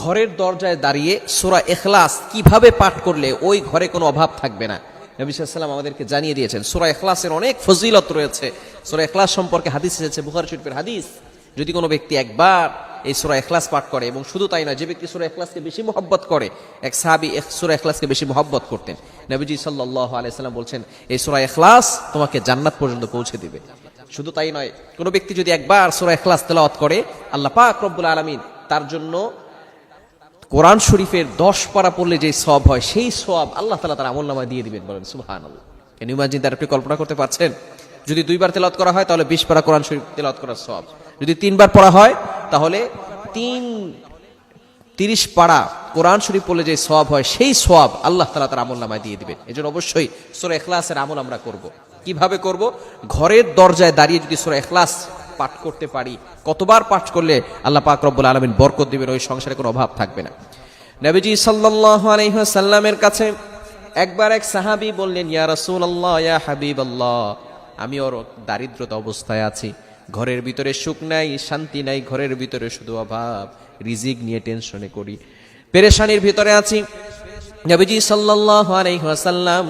ঘরের দরজায় দাঁড়িয়ে সোরা এখলাস কীভাবে পাঠ করলে ওই ঘরে কোনো অভাব থাকবে না? নবী সাল্লাম আমাদেরকে জানিয়ে দিয়েছেন, সোরা এখলাসের অনেক ফজিলত রয়েছে। সোরা এখলাস সম্পর্কে হাদিস এসেছে, বুখার শরীফের হাদিস। যদি কোনো ব্যক্তি একবার এই সোরা এখলাস পাঠ করে, এবং শুধু তাই নয়, যে ব্যক্তি সোরা এখলাসকে বেশি মহব্বত করে, এক সাহাবি সোরা এখলাসকে বেশি মহব্বত করতেন। নবীজি সাল্লাহ আলাইসাল্লাম বলছেন, এই সোরা এখলাস তোমাকে জান্নাত পর্যন্ত পৌঁছে দিবে। শুধু তাই নয়, কোনো ব্যক্তি যদি একবার সোরা এখলাস তেলাওয়াত করে, আল্লাহ পাক রব্বুল আলমিন তার জন্য কোরআন শরীফের দশ পারা পড়লে যে সব হয়, সেই সব আল্লাহ তালা তার আমল নামায় দিয়ে দিবেন বলেন সুহান আল্লাহ কেন ইমাজিন তার আপনি কল্পনা করতে পারছেন? যদি দুইবার তেলাওয়াত করা হয়, তাহলে বিশ পারা কোরআন শরীফ তেলাওয়াত করার সব যদি তিনবার পড়া হয়, তাহলে তিন, তিরিশ পাড়া কোরআন শরীফ পড়লে যে সব হয়, সেই সব আল্লাহ তালা তার আমল নামায় দিয়ে দিবেন। এই জন্য অবশ্যই সোরা এখলাসের আমল আমরা করব। কীভাবে করব? ঘরের দরজায় দাঁড়িয়ে যদি সোরা এখলাস পাঠ করতে পারি। কতবার পাঠ করলে আল্লাহ পাক রব্বুল আলমিন বরকত দিবেন, ওই সংসারে কোনো অভাব থাকবে না। নবীজি সাল্লাহ আলহিহাসাল্লামের কাছে একবার এক সাহাবি বললেন, ইয়া রসুল আল্লাহ ইয়া হাবিব আল্লাহ আমি ওর দারিদ্রতা অবস্থায় আছি। ঘরের ভিতরে সুখ নাই, শান্তি নাই, ঘরের ভিতরে শুধু অভাব, রিজিক নিয়ে টেনশনে করি। পেরেশানির ভিতরে আছি। নবীজি সাল্লাহ আলাইহাসাল্লাম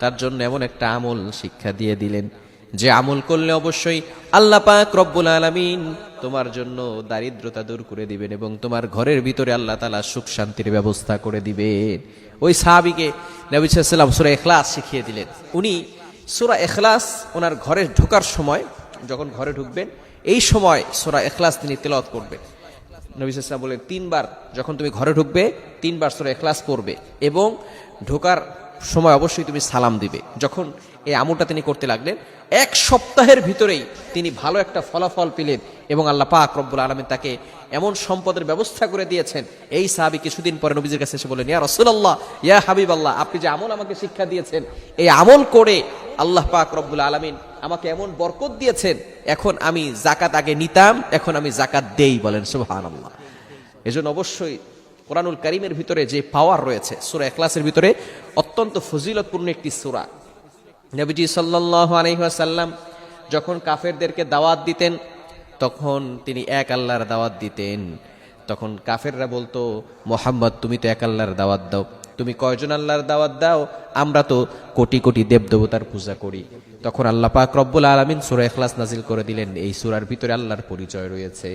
তার জন্য এমন একটা আমল শিক্ষা দিয়ে দিলেন। যে আমল করলে অবশ্যই আল্লাহ পাক রব্বুল আলমিন তোমার জন্য দারিদ্রতা দূর করে দিবেন এবং তোমার ঘরের ভিতরে আল্লাহ তালা সুখ শান্তির ব্যবস্থা করে দিবেন। ওই সাহাবিকে নবী সুরা এখলাস শিখিয়ে দিলেন। উনি সুরা এখলাস ওনার ঘরে ঢোকার সময়, যখন ঘরে ঢুকবেন, এই সময় সুরা এখলাস তিনি তেলাওয়াত করবেন। নবী সাল্লাম বলেন তিনবার, যখন তুমি ঘরে ঢুকবে, তিনবার সুরা এখলাস পড়বে এবং ঢোকার সময় অবশ্যই তুমি সালাম দিবে। যখন এই আমলটা তিনি করতে লাগলেন, এক সপ্তাহের ভিতরেই তিনি ভালো একটা ফলাফল পেলেন এবং আল্লাহ পাক রব্বুল আলমিন তাকে এমন সম্পদের ব্যবস্থা করে দিয়েছেন। এই সাহাবি কিছুদিন পরে নবীজির কাছে এসে বলেন ইয়া রসুল্লাহ ইয়া হাবিব আল্লাহ আপনি যে আমল আমাকে শিক্ষা দিয়েছেন, এই আমল করে আল্লাহ পাক রব্বুল আলমিন আমাকে এমন বরকত দিয়েছেন, এখন আমি জাকাত আগে নিতাম, এখন আমি জাকাত দেই বলেন সুবহান আল্লাহ এজন্য অবশ্যই কোরআনুল করিমের ভিতরে যে পাওয়ার রয়েছে, সুরা এখলাসের ভিতরে অত্যন্ত ফজিলতপূর্ণ একটি সুরা। নবীজি সাল্লাহ আলহিহাসাল্লাম যখন কাফেরদেরকে দাওয়াত দিতেন, তখন তিনি এক আল্লাহর দাওয়াত দিতেন। তখন কাফেররা বলতো, মোহাম্মদ, তুমি তো এক আল্লাহর দাওয়াত দাও। তুমি কয়জন আল্লাহর দাওয়াত দাও? আমরা তো কোটি কোটি দেব দেবতার পূজা করি। তখন আল্লাহ পাক রব্বুল আলমিন সুরা এখলাস নাজিল করে দিলেন। এই সুরার ভিতরে আল্লাহর পরিচয় রয়েছে।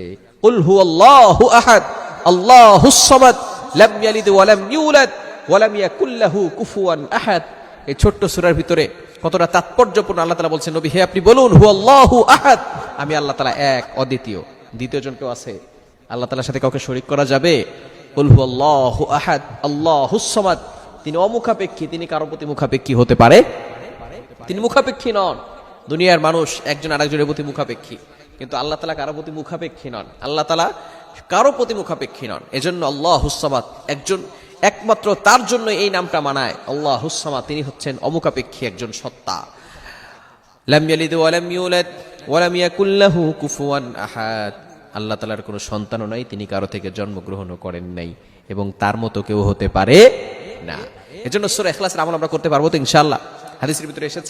উল হু আল্লাহু আহাদ, আল্লাহুস সামাদ, লাম ইয়ালিদ ওয়া লাম ইউলাদ। ওয়া লাম ইয়াকুল লাহু কুফুয়ান আহাদ। এই ছোট্ট সূরার ভিতরে কতটা তাৎপর্যপূর্ণ আল্লাহ তাআলা বলছেন, নবী, হে আপনি বলুন হু আল্লাহু আহাদ। আমি আল্লাহ তাআলা এক, অদ্বিতীয়, দ্বিতীয় জন কেউ আছে। আল্লাহ তাআলার সাথে কাউকে শরীক করা যাবে? কুল হু আল্লাহু আহাদ, আল্লাহুস সামাদ। তিনি অমুখাপেক্ষী, তিনি কারও প্রতি মুখাপেক্ষী হতে পারে? তিনি মুখাপেক্ষী নন। দুনিয়ার মানুষ একজন আরেকজনের প্রতি মুখাপেক্ষী। কিন্তু আল্লাহ তালা কারও প্রতি মুখাপেক্ষী নন। আল্লাহ তালা কারও প্রতি মুখাপেক্ষী নন। এজন্য আল্লাহ হুসামাত একজন একমাত্র তার জন্য এই নামটা মানায়। আল্লাহ হুসামা তিনি হচ্ছেন অমুকাপেক্ষী একজন সত্তা। লাম ইয়ালিদ ওয়ালাম ইউলাদ ওয়ালাম ইয়াকুল লাহু কুফুয়ান আহাদ। আল্লাহ তালার কোনো সন্তানও নাই, তিনি কারও থেকে জন্মগ্রহণও করেন নাই এবং তার মতো কেউ হতে পারে না। এজন্য সুর এখলাস আমল আমরা করতে পারব তো ইনশাল্লাহ হাদিসের ভিতরে এসেছে